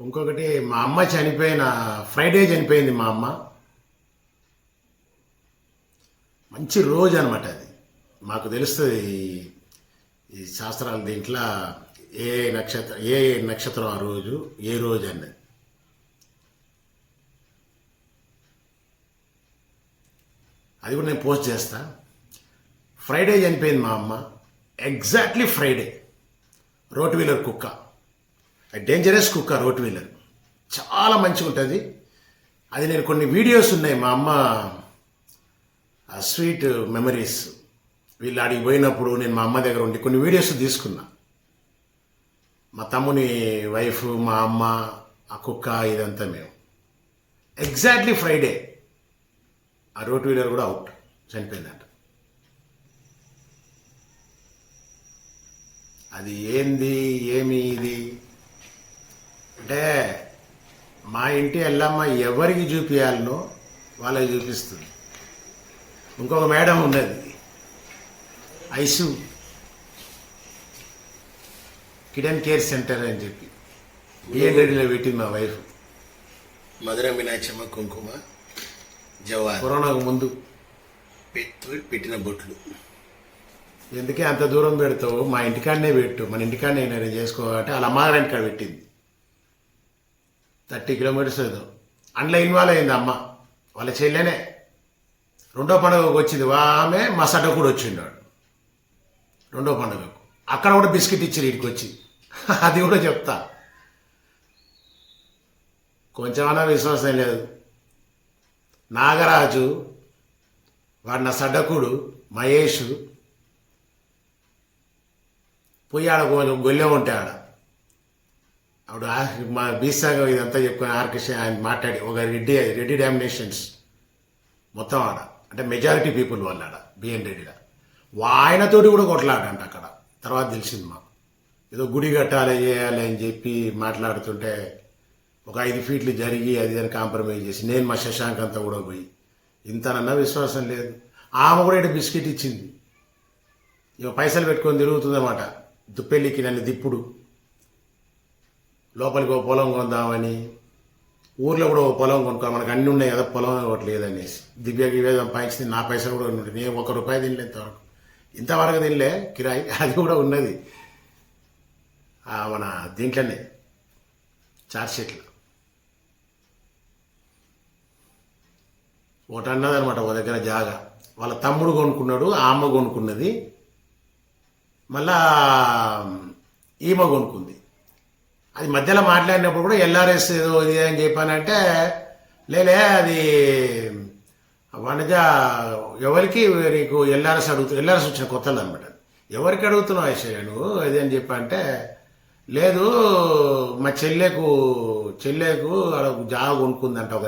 ఇంకొకటి మా అమ్మ చనిపోయిన ఫ్రైడే చనిపోయింది మా అమ్మ. మంచి రోజు అనమాట అది. మాకు తెలుస్తుంది ఈ- ఈ శాస్త్రాల దీంట్లో ఏ నక్షత్రం ఏ నక్షత్రం ఆ రోజు ఏ రోజు అన్నది. అది కూడా నేను పోస్ట్ చేస్తా. ఫ్రైడే చనిపోయింది మా అమ్మ. Exactly Friday. రోట్ వీలర్ కుక్క. డేంజరస్ కుక్క రోట్ వీలర్ చాలా మంచిగా ఉంటుంది అది నేను కొన్ని వీడియోస్ ఉన్నాయి మా అమ్మ స్వీట్ మెమరీస్ వీళ్ళు ఆడికి పోయినప్పుడు నేను మా అమ్మ దగ్గర ఉండి కొన్ని వీడియోస్ తీసుకున్నా. మా తమ్ముని వైఫ్ మా అమ్మ ఆ కుక్క ఇదంతా మేము. ఎగ్జాక్ట్లీ ఫ్రైడే ఆ రోడ్ వీలర్ కూడా అవుట్ చనిపోయిందంట. అది ఏంది? ఏమి ఇది? మా ఇంటి ఎల్లమ్మ ఎవరికి చూపించాలనో వాళ్ళకి చూపిస్తుంది. ఇంకొక మేడం ఉన్నది. ఐసు. కిడన్ కేర్ సెంటర్ అని చెప్పి. బిఎన్ రెడ్డిలో పెట్టింది మా వైఫ్. మధుర మీనాక్షమ్మ కుంకుమ జవార్ కరోనాకు ముందు. పెట్టు పెట్టిన బొట్లు. ఎందుకే అంత దూరం పెడతావు? మా ఇంటికాడనే పెట్టు. మన ఇంటికాడనే నేను చేసుకోవాలంటే వాళ్ళ అమ్మగారి ఇంటికాడ పెట్టింది. థర్టీ కిలోమీటర్స్ ఏదో. అందులో ఇన్వాల్వ్ అయింది అమ్మ. వాళ్ళ చెల్లెనే. రెండో పండుగకు వచ్చింది. ఆమె మా సడ్డ కూడా వచ్చిండాడు రెండో పండుగకు. అక్కడ కూడా బిస్కెట్ ఇచ్చారు ఇంటికి వచ్చి. అది కూడా చెప్తా. కొంచెమన్నా విశ్వాసం లేదు. నాగరాజు వాడు నా సడ్డకుడు మహేష్ పోయి ఆడ గొల్లె ఉంటే ఆడ. అప్పుడు మా బీసాగం ఇదంతా చెప్పుకొని ఆర్కిషన్ ఆయన మాట్లాడి ఒక రెడ్డి రెడ్డి డామినేషన్స్ మొత్తం ఆడ. అంటే మెజారిటీ పీపుల్ వాళ్ళు ఆడ బిఎన్ రెడ్డిలో. ఆయనతోటి కూడా కొట్లాడంట అక్కడ. తర్వాత తెలిసింది మాకు. ఏదో గుడి కట్టాలి చేయాలి అని చెప్పి మాట్లాడుతుంటే ఒక ఐదు ఫీట్లు జరిగి అది అని కాంప్రమైజ్ చేసి నేను మా శశాంక్ అంతా కూడా పోయి ఇంతనన్నా విశ్వాసం లేదు. ఆమె కూడా ఇక్కడ బిస్కెట్ ఇచ్చింది. ఇక పైసలు పెట్టుకొని తిరుగుతుందన్నమాట. దుప్పెల్లికి నన్ను దిప్పుడు. లోపలికి ఒక పొలం కొందామని ఊర్లో కూడా ఓ పొలం కొనుక్కో మనకు అన్ని ఉన్నాయి కదా పొలం ఒకటి లేదనేసి దివ్య గివ్య సంపాదించింది నా పైసలు కూడా ఉన్నాయి నేను ఒక రూపాయి తినలే ఇంతవరకు. ఇంతవరకు తినలే కిరాయి. అది కూడా ఉన్నది. మన దీంట్లోనే చార్జ్షీట్లో ఒకటి అన్నది అనమాట ఒక దగ్గర జాగా. వాళ్ళ తమ్ముడు కొనుక్కున్నాడు ఆ అమ్మ కొనుక్కున్నది. మళ్ళా ఈమె కొనుక్కుంది. అది మధ్యలో మాట్లాడినప్పుడు కూడా ఎల్ఆర్ఎస్ ఏదో ఇది అని చెప్పానంటే లేలే అది వనజ ఎవరికి నీకు ఎల్ఆర్ఎస్ అడుగుతు ఎల్ఆర్ఎస్ వచ్చిన కొత్తది అనమాట ఎవరికి అడుగుతున్నావు ఐశ్వర్య నువ్వు ఇది అని చెప్పంటే లేదు మా చెల్లెకు చెల్లెకు అక్కడ జాగా కొనుక్కుందంట ఒక